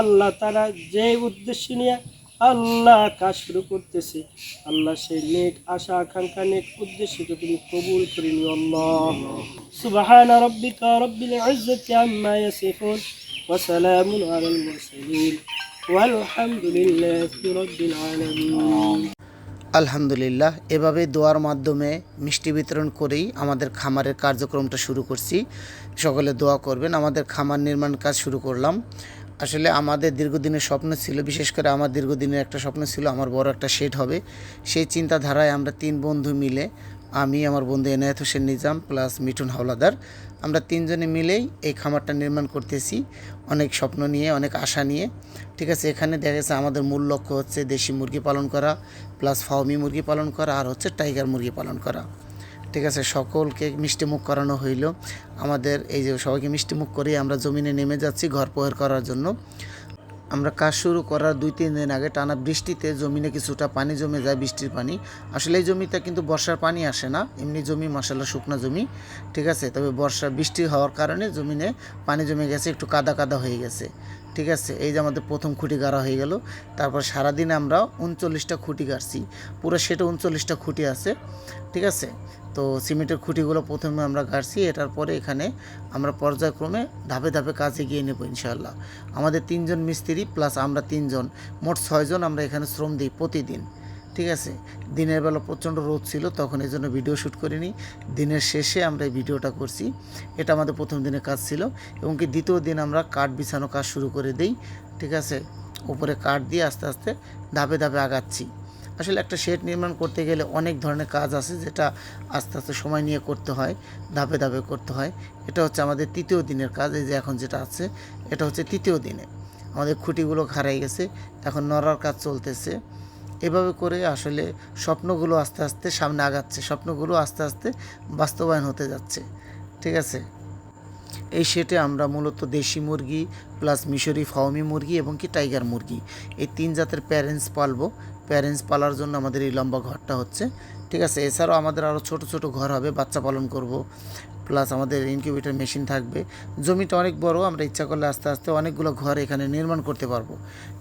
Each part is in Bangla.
আল্লাহ তারা যে উদ্দেশ্য নিয়ে আল্লাহ কাজ শুরু করতেছে, আল্লাহ সেই নেক আশা আকাঙ্ক্ষা, নেক উদ্দেশ্যকে তুমি কবুল করে নিও আল্লাহ। সুবহান রাব্বিকা আম্মা ইয়াসিফুন ওয়া সালামুন আলাল মুরসালিন। আলামিন। আলহামদুলিল্লাহ, এভাবে দোয়ার মাধ্যমে মিষ্টি বিতরণ করেই আমাদের খামারের কার্যক্রমটা শুরু করছি। সকলে দোয়া করবেন, আমাদের খামার নির্মাণ কাজ শুরু করলাম। আসলে আমাদের দীর্ঘদিনের স্বপ্ন ছিল, বিশেষ করে আমার দীর্ঘদিনের একটা স্বপ্ন ছিল, আমার বড় একটা শেড হবে। সেই চিন্তাধারায় আমরা তিন বন্ধু মিলে, আমি, আমার বন্ধু এনায়েত হোসেন নিজাম প্লাস মিঠুন হাওলাদার, আমরা তিনজনে মিলেই এই খামারটা নির্মাণ করতেছি। অনেক স্বপ্ন নিয়ে, অনেক আশা নিয়ে। ঠিক আছে, এখানে দেখা গেছে আমাদের মূল লক্ষ্য হচ্ছে দেশি মুরগি পালন করা প্লাস ফাউমি মুরগি পালন করা, আর হচ্ছে টাইগার মুরগি পালন করা। ঠিক আছে, সকলকে মিষ্টিমুখ করানো হইল। আমাদের এই যে সবাইকে মিষ্টিমুখ করে আমরা জমিনে নেমে যাচ্ছি ঘর প্রহার করার জন্য। আমরা কাজ শুরু করার দুই, তিন দিন আগে টানা বৃষ্টিতে জমিনে কিছুটা পানি জমে যায়, বৃষ্টির পানি। আসলে এই জমিতে কিন্তু বর্ষার পানি আসে না, এমনি জমি মশালা শুকনা জমি, ঠিক আছে? তবে বর্ষা, বৃষ্টি হওয়ার কারণে জমিনে পানি জমে গেছে, একটু কাদা কাদা হয়ে গেছে। ঠিক আছে, এই যে আমাদের প্রথম খুঁটি গাড়া হয়ে গেল। তারপর সারাদিন আমরা উনচল্লিশটা খুঁটি গাড়ছি। পুরো সেটা উনচল্লিশটা খুঁটি আছে, ঠিক আছে? তো সিমেন্টের খুঁটিগুলো প্রথমে আমরা গাড়ছি, এটার পরে এখানে আমরা পর্যায়ক্রমে ধাপে ধাপে কাজে গিয়ে নেব ইনশাআল্লাহ। আমাদের তিনজন মিস্ত্রি, প্লাস আমরা তিনজন, মোট ছয়জন আমরা এখানে শ্রম দিই প্রতিদিন। ঠিক আছে? দিনের বেলা প্রচণ্ড রোদ ছিল, তখন এই জন্য ভিডিও শ্যুট করিনি। দিনের শেষে আমরা এই ভিডিওটা করছি। এটা আমাদের প্রথম দিনের কাজ ছিল এবং কি দ্বিতীয় দিন আমরা কাঠ বিছানো কাজ শুরু করে দিই, ঠিক আছে? উপরে কাঠ দিয়ে আস্তে আস্তে ধাপে ধাপে আগাচ্ছি। আসলে একটা শেড নির্মাণ করতে গেলে অনেক ধরনের কাজ আছে যেটা আস্তে আস্তে সময় নিয়ে করতে হয়, ধাপে ধাপে করতে হয়। এটা হচ্ছে আমাদের তৃতীয় দিনের কাজ, এই যে এখন যেটা আছে, এটা হচ্ছে তৃতীয় দিনে। আমাদের খুঁটিগুলো খারাই গেছে, এখন নড়ার কাজ চলতেছে। এভাবে করে আসলে স্বপ্নগুলো আস্তে আস্তে সামনে আগাচ্ছে, স্বপ্নগুলো আস্তে আস্তে বাস্তবায়ন হতে যাচ্ছে, ঠিক আছে? এই সেটে আমরা মূলত দেশি মুরগি প্লাস মিশরি ফাউমি মুরগি এবং কি টাইগার মুরগি, এই তিন জাতের প্যারেন্টস পালবো। প্যারেন্টস পালার জন্য আমাদের এই লম্বা ঘরটা হচ্ছে, ঠিক আছে? এছাড়াও আমাদের আরও ছোট ছোট ঘর হবে, বাচ্চা পালন করব। প্লাস আমাদের ইনকিউবেটর মেশিন থাকবে। জমিটা অনেক বড়, আমরা ইচ্ছা করলে আস্তে আস্তে অনেকগুলো ঘর এখানে নির্মাণ করতে পারব।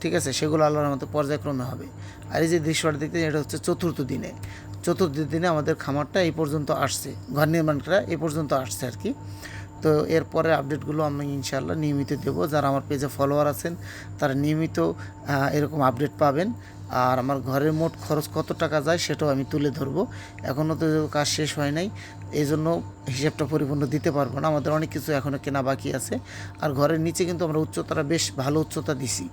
ঠিক আছে? সেগুলো আল্লাহর মতো পর্যায়ক্রমে হবে। আর এই যে দৃশ্যটা দেখতে, এটা হচ্ছে চতুর্থ দিনে। চতুর্থ দিনে আমাদের খামারটা এই পর্যন্ত আসছে। ঘর নির্মাণটা এই পর্যন্ত আসছে আর কি। তো এরপরে আপডেটগুলো আমি ইনশাল্লাহ নিয়মিত দেবো। যারা আমার পেজে ফলোয়ার আছেন, তারা নিয়মিত এরকম আপডেট পাবেন। আর আমার ঘরের মোট খরচ কত টাকা যায় সেটাও আমি তুলে ধরবো। এখনও তো কাজ শেষ হয় নাই এই জন্য হিসাবটা পরিপূর্ণ দিতে পারব না। আমাদের অনেক কিছু এখনও কেনা বাকি আছে। আর ঘরের নিচে কিন্তু আমরা উচ্চতাটা বেশ ভালো উচ্চতা দিছি।